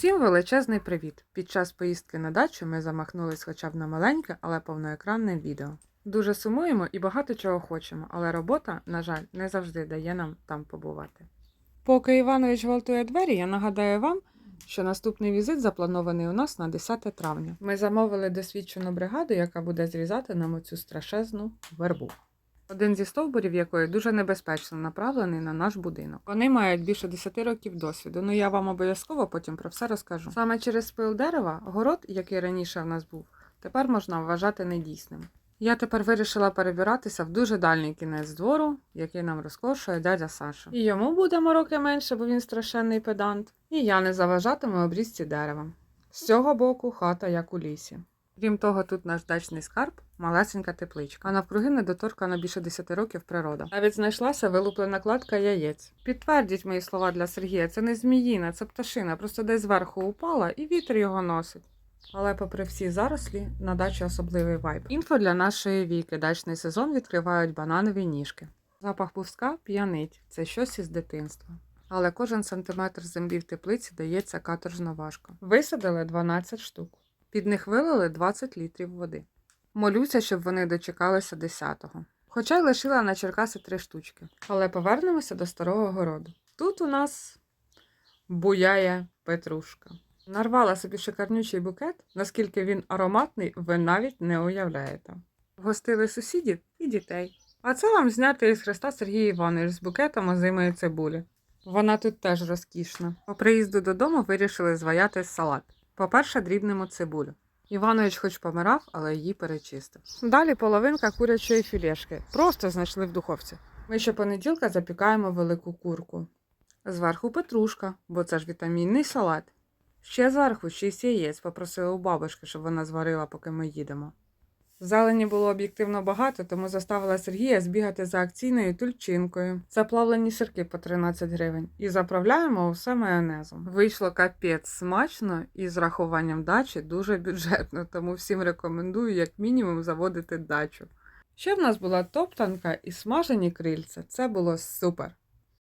Всім величезний привіт! Під час поїздки на дачу ми замахнулись хоча б на маленьке, але повноекранне відео. Дуже сумуємо і багато чого хочемо, але робота, на жаль, не завжди дає нам там побувати. Поки Іванович гвалтує двері, я нагадаю вам, що наступний візит запланований у нас на 10 травня. Ми замовили досвідчену бригаду, яка буде зрізати нам оцю страшезну вербу. Один зі стовбурів якої дуже небезпечно направлений на наш будинок. Вони мають більше 10 років досвіду. Ну я вам обов'язково потім про все розкажу. Саме через спил дерева город, який раніше в нас був, тепер можна вважати недійсним. Я тепер вирішила перебиратися в дуже дальній кінець двору, який нам розкошує дядя Саша. І йому буде роки менше, бо він страшенний педант. І я не заважатиму обрізці дерева. З цього боку хата як у лісі. Крім того, тут наш дачний скарб, малесенька тепличка, а навкруги недоторкана більше 10 років природа. Навіть знайшлася вилуплена кладка яєць. Підтвердіть мої слова для Сергія, це не зміїна, це пташина, просто десь зверху упала і вітер його носить. Але попри всі зарослі, на дачі особливий вайб. Інфо для нашої віки. Дачний сезон відкривають бананові ніжки. Запах пуска п'янить, це щось із дитинства. Але кожен сантиметр землі в теплиці дається каторжно важко. Висадили 12 штук. Під них вилили 20 літрів води. Молюся, щоб вони дочекалися 10-го. Хоча й лишила на Черкаси три штучки. Але повернемося до старого городу. Тут у нас буяє петрушка. Нарвала собі шикарнючий букет, наскільки він ароматний, ви навіть не уявляєте. Гостили сусідів і дітей. А це вам зняти із хреста Сергій Іванович з букетом озимої цибулі. Вона тут теж розкішна. По приїзду додому вирішили зваяти салат. По-перше, дрібнемо цибулю. Іванович хоч помирав, але її перечистив. Далі половинка курячої філешки. Просто знайшли в духовці. Ми щопонеділка запікаємо велику курку. Зверху петрушка, бо це ж вітамінний салат. Ще зверху шість яєць попросили у бабушки, щоб вона зварила, поки ми їдемо. Зелені було об'єктивно багато, тому заставила Сергія збігати за акційною тульчинкою. Заплавлені сирки по 13 гривень. І заправляємо усе майонезом. Вийшло капець смачно і з рахуванням дачі дуже бюджетно, тому всім рекомендую як мінімум заводити дачу. Ще в нас була топтанка і смажені крильця. Це було супер.